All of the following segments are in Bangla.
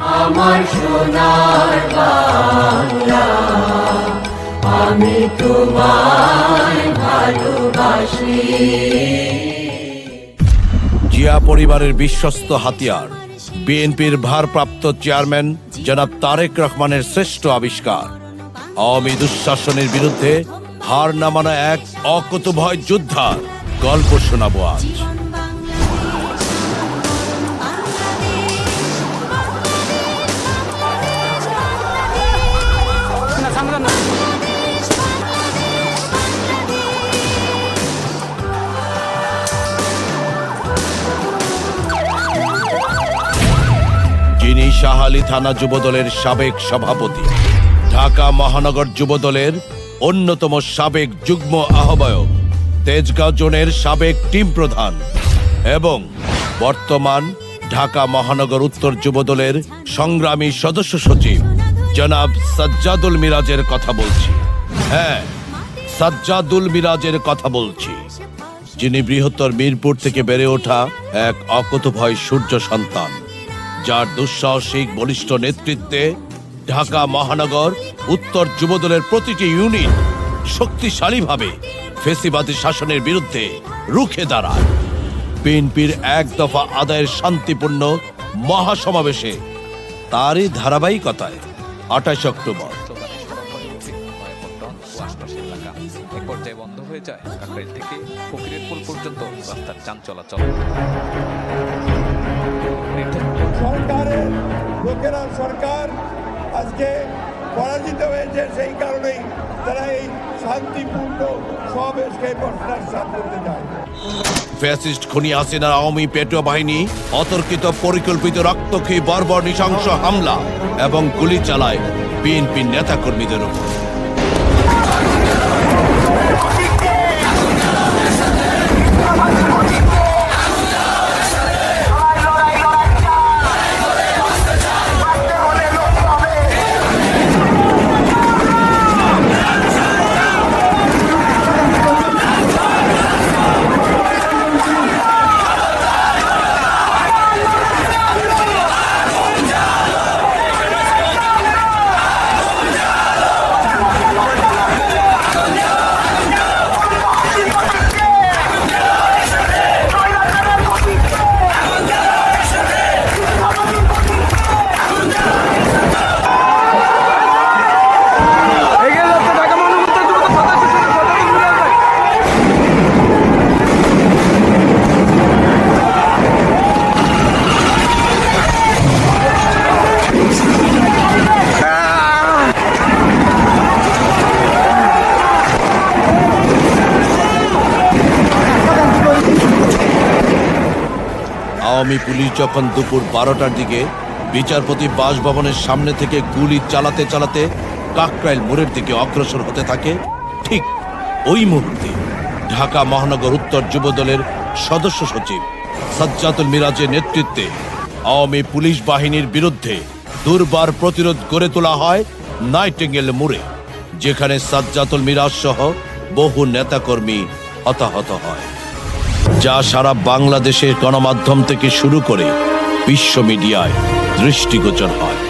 আমার সোনার বাংলা, আমি তোমায় ভালোবাসি। জিয়া পরিবারের বিশ্বস্ত হাতিয়ার, বিএনপির ভারপ্রাপ্ত চেয়ারম্যান জনাব তারেক রহমানের শ্রেষ্ঠ আবিষ্কার। আওয়ামী দুঃশাসনের বিরুদ্ধে হার নামানো এক অকুতভয় যোদ্ধার গল্প শোনাবো আজ। যিনি থানা যুবদলের সাবেক সভাপতি। ঢাকা মহানগর যুবদলের অন্যতম সাবেক যুগ্ম আহ্বায়ক, তেজগাঁও জোনের সাবেক টিম প্রধান এবং বর্তমান ঢাকা মহানগর উত্তর যুবদলের সংগ্রামী সদস্য সচিব জনাব সাজ্জাদুল মিরাজের কথা বলছি। হ্যাঁ সাজ্জাদুল মিরাজের কথা বলছি। যিনি বৃহত্তর মিরপুর থেকে বেড়ে ওঠা এক অকুতভয় সূর্য সন্তান। যার দুঃসাহসিক বলিষ্ঠ নেতৃত্বে ঢাকা মহানগর উত্তর যুবদলের প্রতিটি ইউনিট শক্তিশালীভাবে ফেসিবাদী শাসনের বিরুদ্ধে রুখে দাঁড়ায়। বিএনপির এক দফা আদায়ের শান্তিপূর্ণ মহাসমাবেশে তারই ধারাবাহিকতায় আঠাশ অক্টোবর। যায় কাকরাইল থেকে ফকিরের পোল পর্যন্ত রাস্তার যান চলাচল। সরকারের লোকেরা সরকার আজকে পরাজিত হয়েছে সেই কারণেই তারা এই শান্তিপূর্ণ সমাবেশকে প্রত্যাখ্যান করতে চায়। ফ্যাসিস্ট খুনি হাসিনার আওয়ামী পেটোয়া বাহিনী অতর্কিত পরিকল্পিত রক্তক্ষয়ী বর্বর নৃশংস হামলা এবং গুলি চালায় বিএনপি নেতাকর্মীদের উপর। আওয়ামী পুলিশ যখন দুপুর বারোটার দিকে বিচারপতি বাসভবনের সামনে থেকে গুলি চালাতে চালাতে কাকরাইল মোড়ের দিকে অগ্রসর হতে থাকে, ঠিক ওই মুহূর্তে ঢাকা মহানগর উত্তর যুবদলের সদস্য সচিব সাজ্জাতুল মিরাজের নেতৃত্বে আওয়ামী পুলিশ বাহিনীর বিরুদ্ধে দুর্বার প্রতিরোধ গড়ে তোলা হয় নাইটেঙ্গেল মোড়ে, যেখানে সাজ্জাতুল মিরাজ সহ বহু নেতাকর্মী হতাহত হয়। যা সারা বাংলাদেশের গণমাধ্যম থেকে শুরু করে বিশ্ব মিডিয়ায় দৃষ্টিগোচর হয়।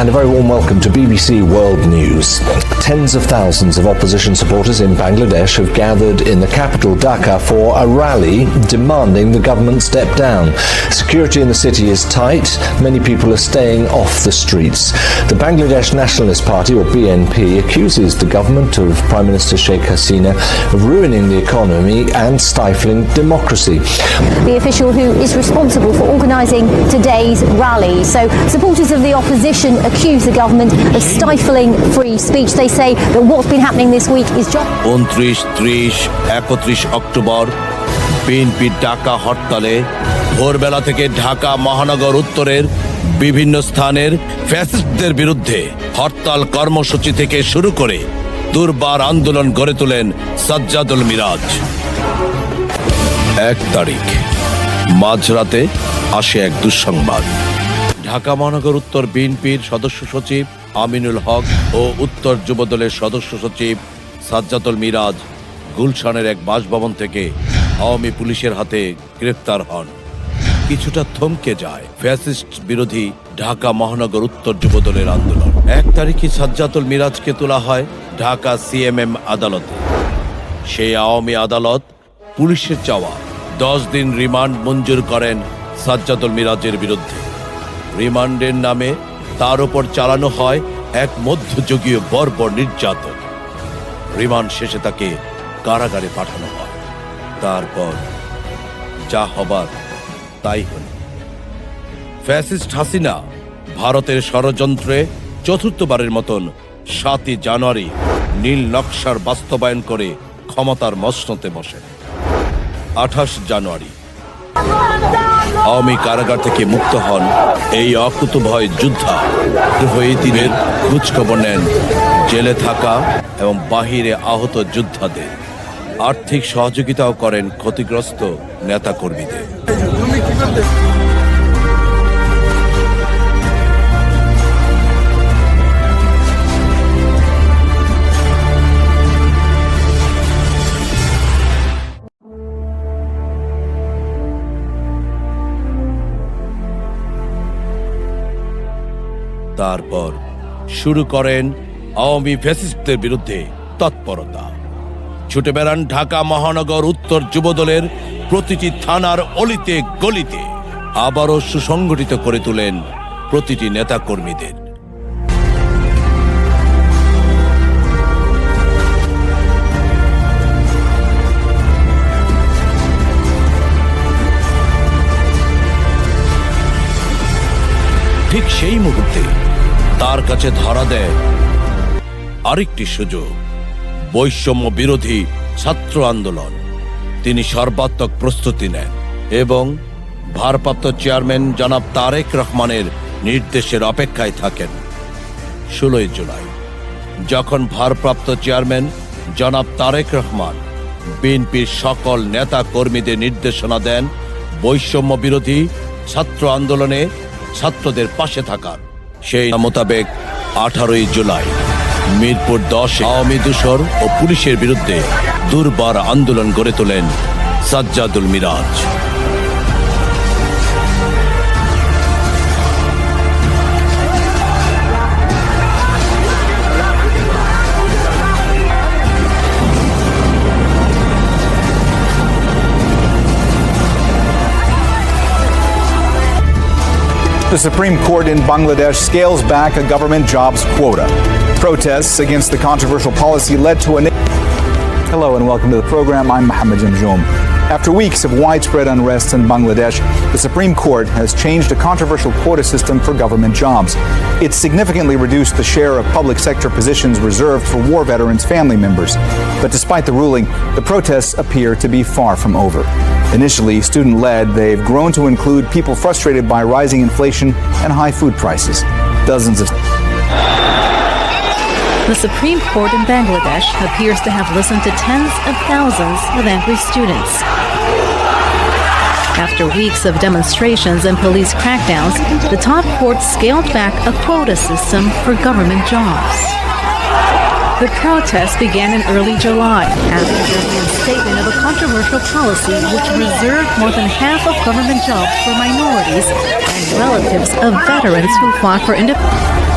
And a very warm welcome to BBC World News. Tens of thousands of opposition supporters in Bangladesh have gathered in the capital Dhaka for a rally demanding the government step down. Security in the city is tight. Many people are staying off the streets. The Bangladesh Nationalist Party, or BNP, accuses the government of Prime Minister Sheikh Hasina of ruining the economy and stifling democracy. the official who is responsible for organising today's rally. So, supporters of the opposition accuse the government of stifling free speech. They say that what's been happening this week is just. উনত্রিশ, ত্রিশ, একত্রিশ অক্টোবর বিএনপির ডাকা হরতালে, ভোরবেলা থেকে ঢাকা মহানগর উত্তরের বিভিন্ন স্থানের ফ্যাসিস্টদের বিরুদ্ধে হরতাল কর্মসূচি থেকে শুরু করে দুর্বার আন্দোলন গড়ে তোলেন সাজ্জাদুল মিরাজ এক তারিখ, মাঝরাতে আসে এক দুঃসংবাদ ঢাকা মহানগর উত্তর বিএনপির সদস্য সচিব আমিনুল হক ও উত্তর যুবদলের সদস্য সচিব সাজ্জাতুল মিরাজ গুলশানের এক বাসভবন থেকে আওয়ামী পুলিশের হাতে গ্রেফতার হন। কিছুটা থমকে যায় ফ্যাসিস্ট বিরোধী ঢাকা মহানগর উত্তর যুবদলের আন্দোলন। এক তারিখে সাজ্জাতুল মিরাজকে তোলা হয় ঢাকা সিএমএম আদালতে। সেই আওয়ামী আদালত পুলিশের চাওয়া। দশ দিন রিমান্ড মঞ্জুর করেন সাজ্জাদুল মিরাজের বিরুদ্ধে। রিমান্ডের নামে তার ওপর চালানো হয় এক মধ্যযুগীয় বর্বর নির্যাতন। রিমান্ড শেষে তাকে কারাগারে পাঠানো হয়। তারপর যা হবার তাই হল। ফ্যাসিস্ট হাসিনা ভারতের ষড়যন্ত্রে চতুর্থবারের মতন সাতই জানুয়ারি নীল নকশার বাস্তবায়ন করে ক্ষমতার মসনতে বসেন। আঠাশ জানুয়ারি আওয়ামী কারাগার থেকে মুক্ত হন এই অকুতভয় যোদ্ধা। হয়ে দিনের খোঁজখবর নেন জেলে থাকা এবং বাহিরে আহত যোদ্ধাদের। আর্থিক সহযোগিতাও করেন ক্ষতিগ্রস্ত নেতাকর্মীদের। তারপর শুরু করেন আওয়ামী ফ্যাসিস্টদের বিরুদ্ধে তৎপরতা। ছুটে বেড়ান ঢাকা মহানগর উত্তর যুবদলের প্রতিটি থানার অলিতে গলিতে আবারও সুসংগঠিত করে তোলেন প্রতিটি নেতাকর্মীদের। ঠিক সেই মুহূর্তে তার কাছে ধরা দেয়। আরেকটি সুযোগ, বৈষম্য বিরোধী ছাত্র আন্দোলন। তিনি সর্বাত্মক প্রস্তুতি নেন এবং ভারপ্রাপ্ত চেয়ারম্যান জনাব তারেক রহমানের নির্দেশের অপেক্ষায় থাকেন। ষোলোই জুলাই, যখন ভারপ্রাপ্ত চেয়ারম্যান জনাব তারেক রহমান বিএনপির সকল নেতা কর্মীদের নির্দেশনা দেন, বৈষম্য বিরোধী ছাত্র আন্দোলনে ছাত্রদের পাশে থাকার। সেই মোতাবেক আঠারোই জুলাই, মিরপুর দশ আওয়ামী দূষর ও পুলিশের বিরুদ্ধে দুর্বার আন্দোলন গড়ে তোলেন Sajjadul Miraj. The Supreme Court in Bangladesh scales back a government jobs quota. Protests against the controversial policy led to a. Hello and welcome to the program. I'm Mohammed Jamjoum. After weeks of widespread unrest in Bangladesh, the Supreme Court has changed a controversial quota system for government jobs. It significantly reduced the share of public sector positions reserved for war veterans' family members. But despite the ruling, the protests appear to be far from over. Initially student led, they've grown to include people frustrated by rising inflation and high food prices. Dozens of The Supreme Court in Bangladesh appears to have listened to tens of thousands of angry students. After weeks of demonstrations and police crackdowns, the top court scaled back a quota system for government jobs. The protests began in early July after the reinstatement of a controversial policy which reserved more than half of government jobs for minorities and relatives of veterans who fought for independence.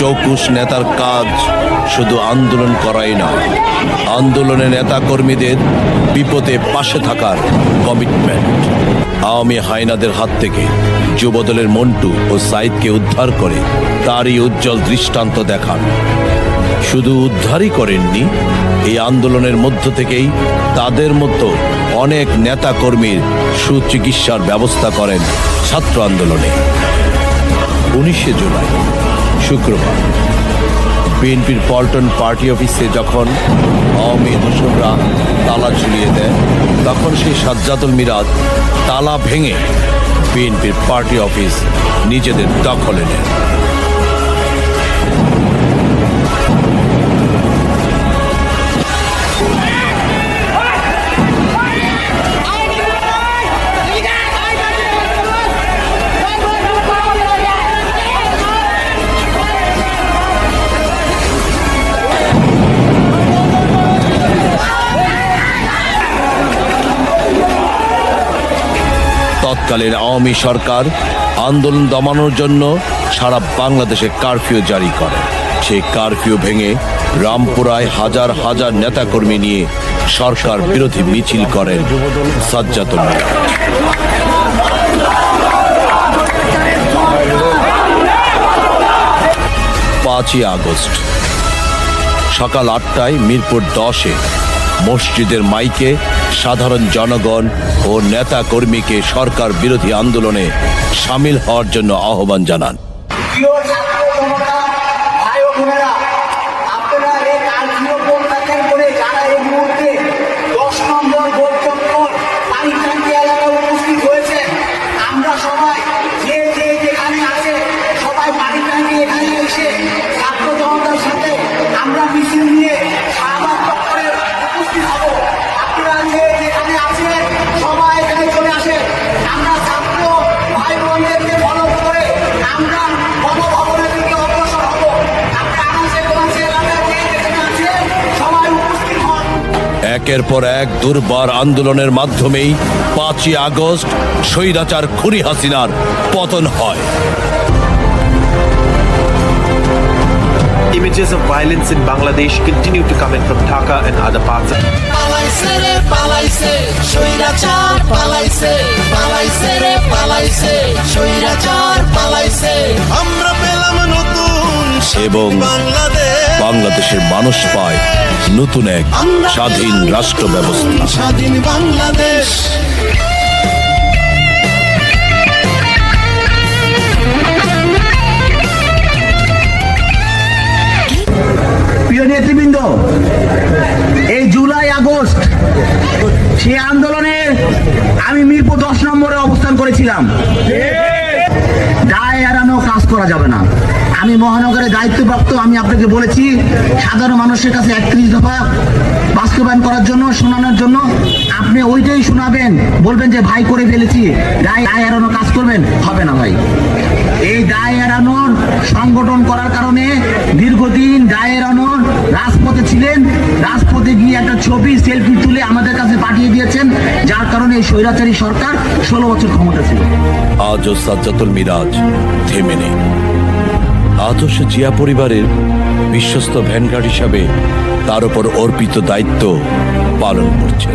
চৌকুশ নেতার কাজ শুধু আন্দোলন করাই নয়, আন্দোলনে নেতা কর্মীদের বিপদে পাশে থাকার কমিটমেন্ট আওয়ামী হায়নাদের হাত থেকে যুবদলের মন্টু ও সাইদকে উদ্ধার করে তারই উজ্জ্বল দৃষ্টান্ত দেখান। শুধু উদ্ধারই করেননি, এই আন্দোলনের মধ্য থেকেই তাদের মতো অনেক নেতা কর্মীর সুচিকিৎসার ব্যবস্থা করেন ছাত্র আন্দোলনে। উনিশে জুলাই শুক্রবার, বিএনপির পল্টন পার্টি অফিসে যখন আওয়ামী দূষকরা তালা ঝুলিয়ে দেয়, তখন সেই সাজ্জাতুল মিরাজ তালা ভেঙে বিএনপির পার্টি অফিস নিজেদের দখলে নেন আওয়ামী সরকার আন্দোলন দমানোর জন্য সারা বাংলাদেশে কারফিউ জারি করে। সেই কারফিউ ভেঙে রামপুরায় হাজার হাজার নেতাকর্মী নিয়ে সরকার বিরোধী মিছিল করেন সাজ্জাতুল পাঁচই আগস্ট সকাল আটটায় মিরপুর দশে মসজিদের মাইকে সাধারণ জনগণ ও নেতা কর্মীকে সরকার বিরোধী আন্দোলনে সামিল হওয়ার জন্য আহ্বান জানান। একের পর এক দুর্বার আন্দোলনের মাধ্যমেই পাঁচই আগস্ট স্বৈরাচার খুনি হাসিনার পতন হয়। Images of violence in Bangladesh continue to come in from Dhaka and other parts আমরা পেলাম নতুন এবং বাংলাদেশের মানুষ পায় নতুন এক স্বাধীন রাষ্ট্র ব্যবস্থা। স্বাধীন বাংলাদেশ। প্রিয় নেতৃবৃন্দ এই জুলাই আগস্ট সেই আন্দোলনে আমি মিরপুর দশ নম্বরে অবস্থান করেছিলাম। দায় এড়ানো কাজ করা যাবে না। আমি মহানগরের দায়িত্বপ্রাপ্ত, আমি আপনাকে বলেছি, সাধারণ মানুষের কাছে একত্রিশ দফা বাস্তবায়ন করার জন্য, শোনানোর জন্য, আপনি ওইটাই শোনাবেন, বলবেন যে ভাই করে ফেলেছি, দায় দায় এড়ানো কাজ করবেন, হবে না ভাই। এই দায় এড়ানোর সংগঠন করার কারণে দীর্ঘদিন দায় এড়ানোর রাজপথে ছিলেন, রাজপথে গিয়ে একটা ছবি সেলফি তুলে আমাদের কাছে পাঠিয়ে দিয়েছেন, যার কারণে এই স্বৈরাচারী সরকার ষোলো বছর ক্ষমতা ছিল। আজও সাজ্জাতুল মিরাজ থেমে নেই। আদর্শ জিয়া পরিবারের বিশ্বস্ত ভ্যানগার্ড হিসাবে তার উপর অর্পিত দায়িত্ব পালন করছে।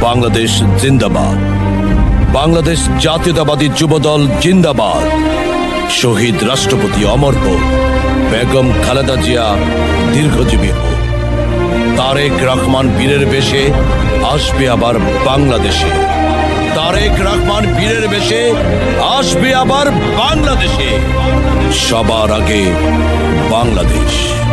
বাংলাদেশ জিন্দাবাদ। বাংলাদেশ জাতীয়তাবাদী যুবদল জিন্দাবাদ। শহীদ রাষ্ট্রপতি অমর হোক বেগম খালেদা জিয়া দীর্ঘজীবী হোক। তারেক রহমান বীরের বেশে আসবে আবার বাংলাদেশে। তারেক রহমান বীরের বেশে আসবে আবার বাংলাদেশে। সবার আগে বাংলাদেশ।